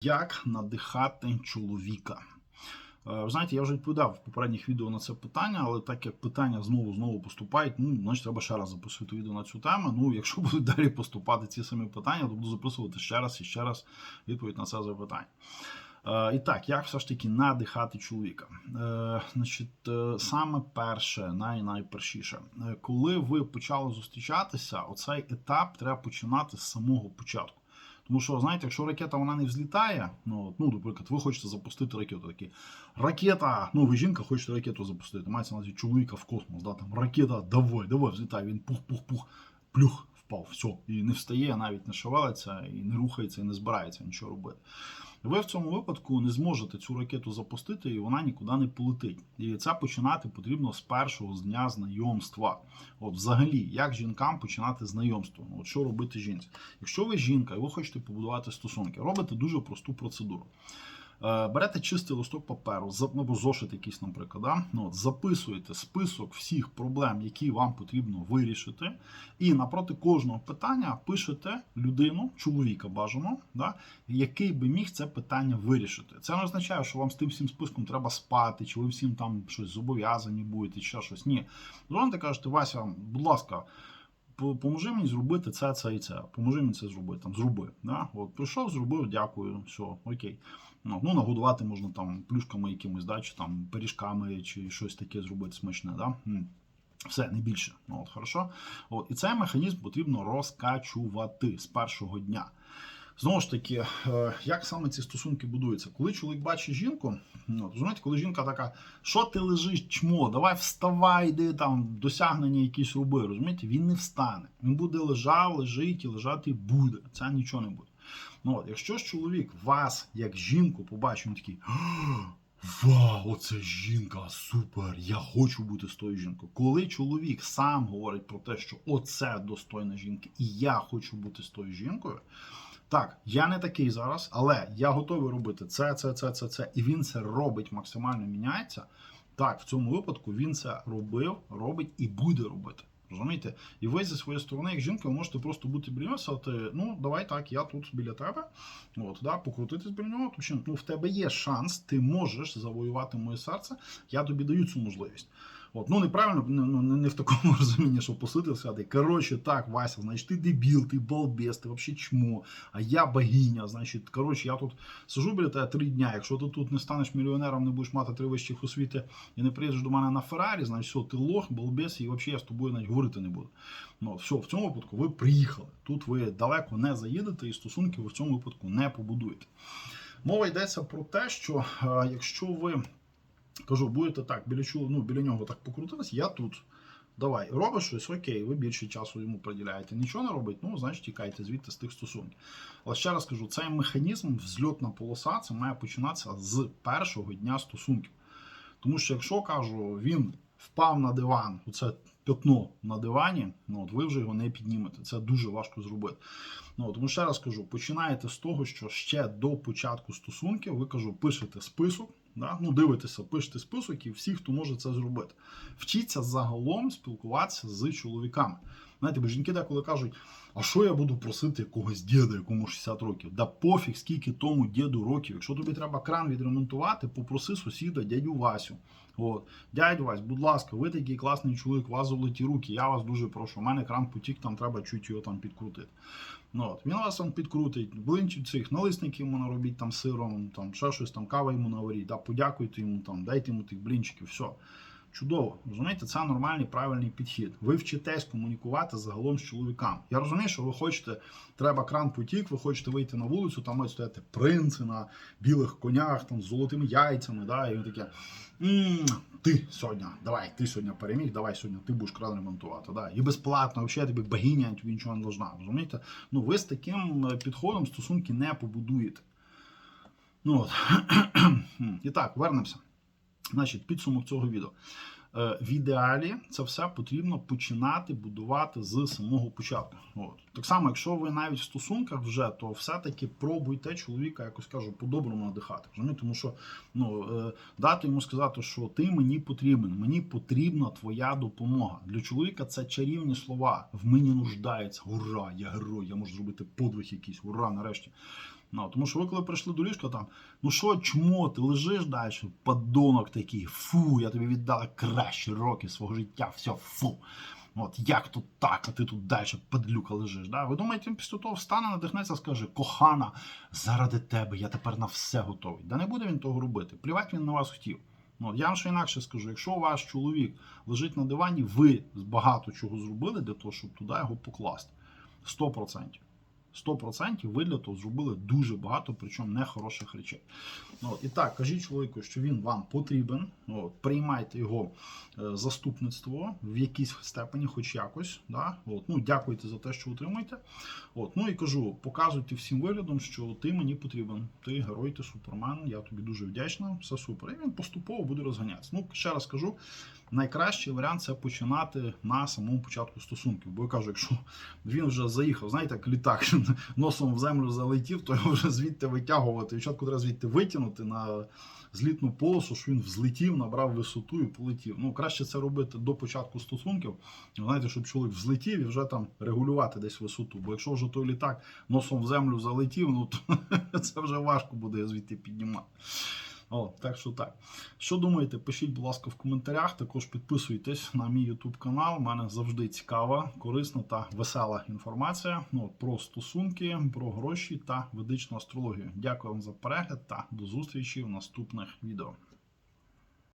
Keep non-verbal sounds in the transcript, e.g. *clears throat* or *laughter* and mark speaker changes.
Speaker 1: Як надихати чоловіка? Е, Ви знаєте, я вже відповідав в попередніх відео на це питання, але так як питання знову знову поступають, ну значить треба ще раз записувати відео на цю тему. Ну, якщо *laughs* будуть далі поступати ці самі питання, то буду записувати ще раз і ще раз відповідь на це запитання. Е, І так, як все ж таки надихати чоловіка? Е, Значить, саме перше, най найпершіше, коли ви почали зустрічатися, оцей етап треба починати з самого початку. Тому що, знаєте, якщо ракета вона не взлітає, ну, ну, наприклад, ви хочете запустити ракету. Такі, ракета, ну ви жінка хочете ракету запустити. Мається на чоловіка в космос. Да, там, ракета, давай, давай, взлітай. Він пух-пух-пух, плюх, впав, все. І не встає, навіть не шевелиться, і не рухається, і не збирається нічого робити. Ви в цьому випадку не зможете цю ракету запустити, і вона нікуди не полетить. І це починати потрібно з першого дня знайомства. От, взагалі, як жінкам починати знайомство? Ну, От що робити жінці? Якщо ви жінка і ви хочете побудувати стосунки, робите дуже просту процедуру. Е, Берете чистий листок паперу, або зошит якийсь, наприклад, да? ну, от, записуєте список всіх проблем, які вам потрібно вирішити, і напроти кожного питання пишете людину, чоловіка бажано, да? який би міг це питання вирішити. Це не означає, що вам з тим всім списком треба спати, чи ви всім там щось зобов'язані будете, чи щось. Ні. Дзвоните, кажете, Вася, будь ласка, по- поможи мені зробити це, це і це. Поможи мені це зробити. Там, зроби. Да? От, прийшов, зробив, дякую, все, окей. Ну, ну, нагодувати можна там плюшками якимось, да, чи там пиріжками, чи щось таке зробити смачне. Да? Все, не більше. Ну, от, хорошо. От, і цей механізм потрібно розкачувати з першого дня. Знову ж таки, е, як саме ці стосунки будуються? Коли чоловік бачить жінку, ну, розумієте, коли жінка така, що ти лежиш, чмо, давай вставай, йди там, досягнення якісь роби, розумієте, він не встане. Він буде лежав, лежить і лежати буде. Це нічого не буде. Ну, от, якщо ж чоловік вас, як жінку, побачить, він такий. Вау, оце жінка, супер! Я хочу бути з тою жінкою. Коли чоловік сам говорить про те, що оце достойна жінка, і я хочу бути з тою жінкою. Так, я не такий зараз, але я готовий робити це, це, це, це, це. І він це робить, максимально міняється. Так, в цьому випадку він це робив, робить і буде робити. Розумієте? І ви зі своєї сторони, як жінка, можете просто бути біля ну давай так, я тут біля тебе. От, да, покрутитись біля нього, тому що ну, в тебе є шанс, ти можеш завоювати моє серце, я тобі даю цю можливість. От, ну неправильно, ну не, не в такому *laughs* розумінні, що посити сказати, коротше, так, Вася, значить, ти дебіл, ти балбес, ти взагалі чмо, а я богиня, значить, коротше, я тут сижу біля тебе три дня. Якщо ти тут не станеш мільйонером, не будеш мати три вищих освіти і не приїдеш до мене на Феррарі, значить, все, ти лох, балбес, і взагалі я з тобою навіть говорити не буду. Ну, все, в цьому випадку ви приїхали. Тут ви далеко не заїдете, і стосунки ви в цьому випадку не побудуєте. Мова йдеться про те, що е, якщо ви кажу, будете так, біля чоло- ну, біля нього так покрутились, я тут. Давай, робиш щось, окей, ви більше часу йому приділяєте. Нічого не робить, ну, значить, тікайте звідти з тих стосунків. Але ще раз кажу, цей механізм, взльотна полоса, це має починатися з першого дня стосунків. Тому що, якщо кажу, він впав на диван, оце пятно на дивані, ну от ви вже його не піднімете. Це дуже важко зробити. Ну, тому ще раз кажу, починаєте з того, що ще до початку стосунків ви кажу, пишете список. Да? Ну, дивитеся, пишете список і всі, хто може це зробити. Вчіться загалом спілкуватися з чоловіками. Знаєте, бо жінки деколи кажуть, а що я буду просити якогось діда, якому 60 років? Да пофіг, скільки тому діду років. Якщо тобі треба кран відремонтувати, попроси сусіда, дядю Васю. От, дядь Вась, будь ласка, ви такий класний чоловік, у вас золоті руки, я вас дуже прошу. У мене кран потік, там треба чуть його там підкрутити. Ну, от, він вас там підкрутить, блинчить цих налисників йому наробіть там сиром, там ще щось там, кава йому наваріть, да, подякуйте йому там, дайте йому тих блінчиків, все. Чудово, розумієте, це нормальний правильний підхід. Ви вчитесь комунікувати загалом з чоловіками. Я розумію, що ви хочете, треба кран потік, ви хочете вийти на вулицю, там мають стояти принци на білих конях, там з золотими яйцями, да, і він таке. Ти сьогодні, давай, ти сьогодні переміг, давай сьогодні ти будеш кран ремонтувати. Да. І безплатно, взагалі тобі богиня, тобі нічого не должна. Розумієте? Ну, ви з таким е, підходом стосунки не побудуєте. Ну, от. *clears throat* І так, вернемося. Значить, підсумок цього відео. Е, В ідеалі це все потрібно починати будувати з самого початку. От. Так само, якщо ви навіть в стосунках вже, то все-таки пробуйте чоловіка якось кажу, по-доброму надихати. розумієте? Тому що ну, е, дати йому сказати, що ти мені потрібен, мені потрібна твоя допомога. Для чоловіка це чарівні слова. В мені нуждається. Ура, я герой, я можу зробити подвиг якийсь, ура, нарешті. Ну, тому що ви коли прийшли до ліжка, там, ну що, чмо, ти лежиш далі, подонок такий, фу, я тобі віддала кращі роки свого життя, все, фу. От як тут так, а ти тут далі падлюка лежиш. Да? Ви думаєте, він після того встане, надихнеться, скаже, кохана, заради тебе, я тепер на все готовий. Да не буде він того робити. Плівать він на вас хотів. Ну, я вам ще інакше скажу, якщо ваш чоловік лежить на дивані, ви багато чого зробили для того, щоб туди його покласти. 100%. 100% ви для того зробили дуже багато, причому нехороших речей. Ну, От, і так, кажіть чоловіку, що він вам потрібен. Ну, От, приймайте його е, заступництво в якійсь степені, хоч якось. Да? От, ну, дякуйте за те, що утримуєте. От, ну і кажу, показуйте всім виглядом, що ти мені потрібен. Ти герой, ти супермен, я тобі дуже вдячна, все супер. І він поступово буде розганятися. Ну, ще раз кажу, найкращий варіант це починати на самому початку стосунків. Бо я кажу, якщо він вже заїхав, знаєте, як літак носом в землю залетів, то його вже звідти витягувати. І чітко треба звідти витягнути на злітну полосу, що він взлетів, набрав висоту і полетів. Ну, краще це робити до початку стосунків. Знаєте, щоб чоловік взлетів і вже там регулювати десь висоту. Бо якщо вже той літак носом в землю залетів, ну то *laughs* це вже важко буде звідти піднімати. О, так що так. Що думаєте, пишіть, будь ласка, в коментарях. Також підписуйтесь на мій YouTube канал. У мене завжди цікава, корисна та весела інформація ну, про стосунки, про гроші та ведичну астрологію. Дякую вам за перегляд та до зустрічі в наступних відео.